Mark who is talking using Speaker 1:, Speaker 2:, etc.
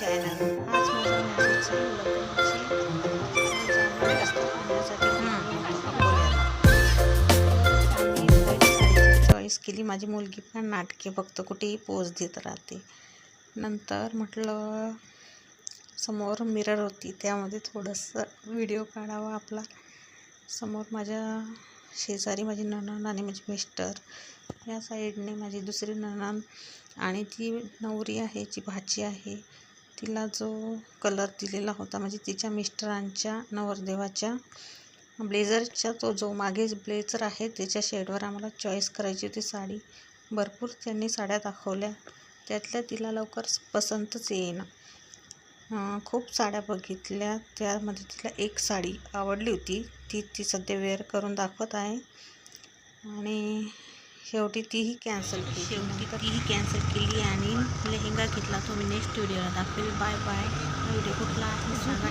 Speaker 1: Channel हाच माझा message choice केली. माझी मुलगी पण नाटके फक्त कुठेही पोज देत राहते. नंतर म्हटलं समोर मिरर होती. त्यामध्ये थोडंसं व्हिडिओ काढावा आपला. समोर माझ्या शेजारी माझी नणंद आणि माझी मिस्टर या साईडने माझी दुसरी ननन आणि ती नवरी आहे जी भाची आहे. तिला जो कलर दिलेला होता म्हणजे तिच्या मिस्टरांच्या नवरदेवाच्या ब्लेझरच्या तो जो मागे ब्लेझर आहे त्याच्या शेडवर आम्हाला चॉईस करायची होती साडी. भरपूर त्यांनी साड्या दाखवल्या. त्यातल्या तिला लवकर पसंतच येईना. खूप साड्या बघितल्या. त्यामध्ये तिला एक साडी आवडली होती. ती ती सध्या वेअर करून दाखवत आहे. आणि शेवटी तीही कॅन्सल केली. शेवटी तीही कॅन्सल केली आणि लेहेंगा घेतला तो मी नेक्स्ट व्हिडिओला दाखवेल. बाय बाय व्हिडिओ कुठला आहे? सांगा